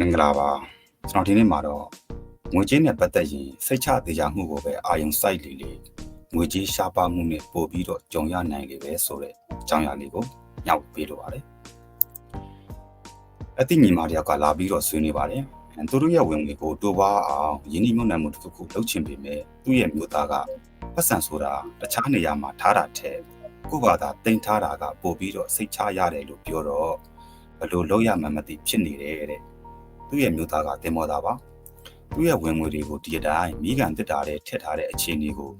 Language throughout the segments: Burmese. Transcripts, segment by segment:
မင်္ဂလာပါကျွန်တော်ဒီနေ့မှာတော့ငွေကြေးနဲ့ပတ်သက်ရင်စိတ်ချသေးကြမှုကိုပဲအာရုံစိုက်လေလေငွေကြေးရှားပါမှုနဲ့ပို့ပြီးတော့ကြုံရနိုင်လေပဲဆိုတဲ့အကြောင်းအရာလေးကိုညှောက်ပေးလိုပါတယ်အသိညီမတယောက်ကလာပြီးတော့ဆွေးနွေးပါတယ်အဲသူတို့ရဲ့ဝင်ငွေကိုတိုးပွားအောင်ယင်းနှိမ့်နှံမှုတစ်ခုခုလုပ်ချင်ပေမဲ့သူ့ရဲ့မျိုးသားကပတ်စံဆိုတာတခြားနေရာမှာထားတာထက်ကိုယ့်ဘာသာတင်ထားတာကပို့ပြီးတော့စိတ်ချရတယ်လို့ပြောတော့ဘယ်လိုလုပ်ရမှန်းမသိဖြစ်နေတယ်တဲ့ သူ့ရဲ့မျိုးသားကတင်မောသားပါသူ့ရဲ့ဝင်ငွေတွေကိုဒီအတိုင်းမိကန်တစ်တာတဲ့ထည့်ထားတဲ့အခြေအနေကို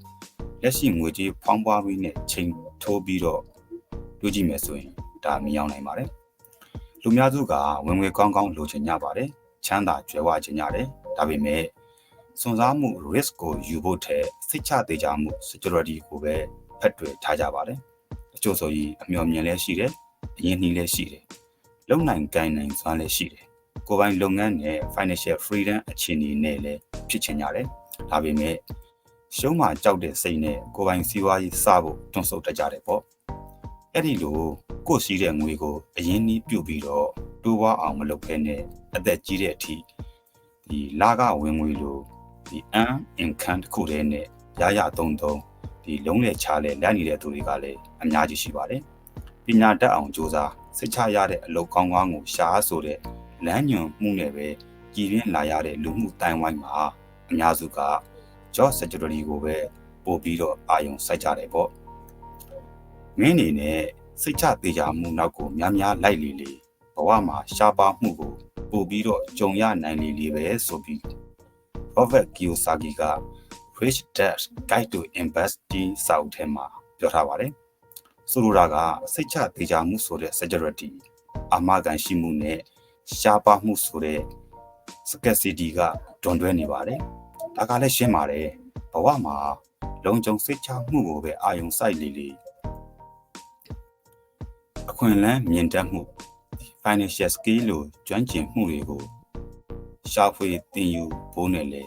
လက်ရှိငွေကြေးဖောင်းပွားပြီးနဲ့ချိန်ထိုးပြီးတော့တွေးကြည့်မယ်ဆိုရင်ဒါမြင်အောင်နိုင်ပါတယ်လူများစုကဝင်ငွေကောင်းကောင်းလိုချင်ကြပါတယ်ချမ်းသာကြွယ်ဝချင်ကြတယ်ဒါပေမဲ့စွန့်စားမှု risk ကိုယူဖို့ထက်စိတ်ချသေးကြမှု security ကိုပဲဖက်တွေထားကြပါတယ်တချို့ဆိုရင်အမျှော်မြင်လည်းရှိတယ်အရင်နှီးလည်းရှိတယ်လုံနိုင်ကိုင်းနိုင်စွမ်းလည်းရှိတယ် ကိုယ်ပိုင်လုပ်ငန်းနဲ့ financial freedom အခြေအနေနဲ့လည်းဖြစ်ချင်ကြတယ်။ဒါပေမဲ့ရှုံးမှကြောက်တဲ့စိတ်နဲ့ကိုယ်ပိုင်စီးပွားရေးစဖို့တွန့်ဆုတ်တတ်ကြတယ်ပေါ့။အဲ့ဒီလိုကိုယ်ရှိတဲ့ငွေကိုအရင်နှီးပြုတ်ပြီးတော့တိုးပွားအောင်မလုပ်ဘဲနဲ့အသက်ကြီးတဲ့အထိဒီလာကဝင်ငွေလိုဒီ earn income တစ်ခုတည်းနဲ့ရရသုံးသုံးဒီလုံးလေချားလေလက်နေတဲ့သူတွေကလည်းအများကြီးရှိပါတယ်။ပညာတတ်အောင်စ조사စိတ်ချရတဲ့အလုပ်ကောင်းကောင်းကိုရှားဆိုတဲ့ လမ်းညွန်မှုနဲ့ပဲကြည်ပြင်းလာရတဲ့လူမှုတိုင်ဝိုင်းမှာအများစုက job security ကိုပဲပို့ပြီးတော့အာရုံစိုက်ကြတယ်ပေါ့မင်းအနေနဲ့စိတ်ချသေးကြမှုနောက်ကိုများများလိုက်လေလေဘဝမှာရှားပါမှုကိုပို့ပြီးတော့ကြုံရနိုင်လေလေပဲဆိုပြီး Robert Kiyosaki က Rich Dad Guide to Investing စာအုပ်ထဲမှာပြောထားပါတယ်ဆိုလိုတာကစိတ်ချသေးကြမှုဆိုတဲ့ security အာမခံရှိမှုနဲ့ ရှားပါမှုဆိုတဲ့ scarcity ကဒွန်တွဲနေပါတယ်။ဒါကလည်းရှင်းပါတယ်။ဘဝမှာလုံခြုံစိတ်ချမှုကိုပဲအာယုံစိုက်လေလေအခွင့်အလမ်းမြင့်တက်မှု financial skill လို့ကျွမ်းကျင်မှုတွေကိုရှာဖွေသင်ယူဖို့နဲ့လေ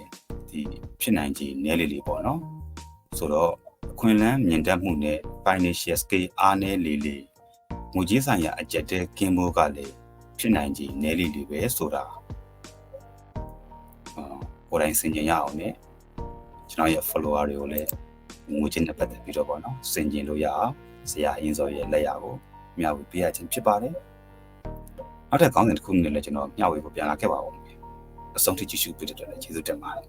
ဒီဖြစ်နိုင်ခြေနည်းလေလေပေါ့နော်။ဆိုတော့အခွင့်အလမ်းမြင့်တက်မှုနဲ့ financial skill အားနည်းလေလေငွေကြေးဆိုင်ရာအကျက်တဲကင်းဖို့ကလည်း ဖြစ်နိုင်ခြေနည်းလေးလေးပဲဆိုတာဟိုကိုယ်တိုင်စင်ကြင်ရအောင်နဲ့ကျွန်တော်ရဲ့ follower တွေကိုလည်းငွေချင်းနဲ့ပတ်သက်ပြီးတော့ပေါ့နော်စင်ကြင်လို့ရအောင်ဆရာအင်းစောရဲ့လက်ရာကိုမျှဝေပေးရခြင်းဖြစ်ပါတယ်နောက်ထပ်ကောင်းစဉ်တစ်ခုနဲ့လည်းကျွန်တော်မျှဝေဖို့ပြန်လာခဲ့ပါဦးမယ်အဆုံးထိကြည့်ရှုပေးတဲ့အတွက်လည်းကျေးဇူးတင်ပါတယ်